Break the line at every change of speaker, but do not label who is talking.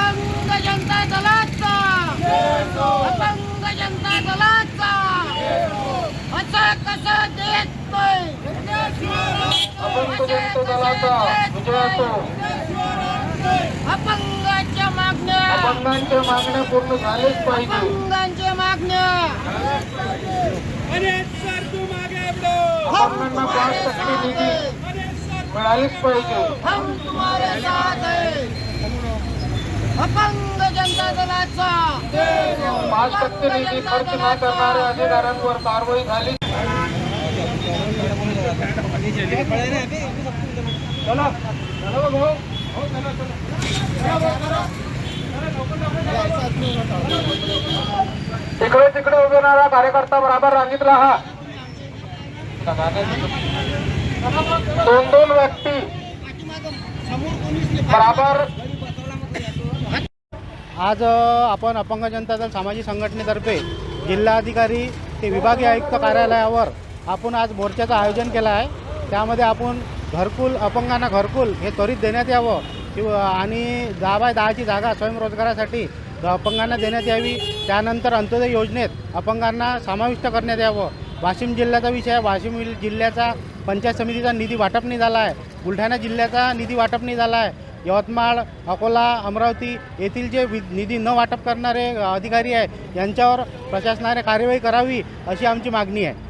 अपंग जनता दलाचा. अपंग जनता दलाचा. असं कसं देत अपंगाच्या मागण्या.
अपंगांच्या मागण्या पूर्ण झालेच पाहिजे.
अपंगांच्या मागण्या.
अपंगांना पाच टक्के निधी मिळालीच पाहिजे.
अपंग जनता दलाचा.
पाच टक्के निधी खर्च न करणाऱ्या अधिकाऱ्यांवर कारवाई झाली. तिकडे तिकडे उभे राहणारा कार्यकर्ता बराबर रांगीत राहा दोन दोन व्यक्ती. बराबर.
आज आपण अपंग जनता दल सामाजिक संघटनेतर्फे जिल्हाधिकारी ते विभागीय आयुक्त कार्यालयावर आपण आज मोर्चाचं आयोजन केलं आहे. त्यामध्ये आपण घरकुल अपंगांना घरकुल हे त्वरित देण्यात यावं. किंवा आणि दहा बाय दहाची जागा स्वयंरोजगारासाठी अपंगांना देण्यात यावी. त्यानंतर अंत्योदय योजनेत अपंगांना समाविष्ट करण्यात यावं. वाशिम जिल्ह्याचा विषय आहे. वाशिम जिल्ह्याचा पंचायत समितीचा निधी वाटप नाही झाला आहे. बुलढाणा जिल्ह्याचा निधी वाटप नाही झाला आहे. यवतमाळ अकोला अमरावती येथील जे वि निधी न वाटप करणारे अधिकारी आहे यांच्यावर प्रशासनाने कार्यवाही करावी अशी आमची मागणी आहे.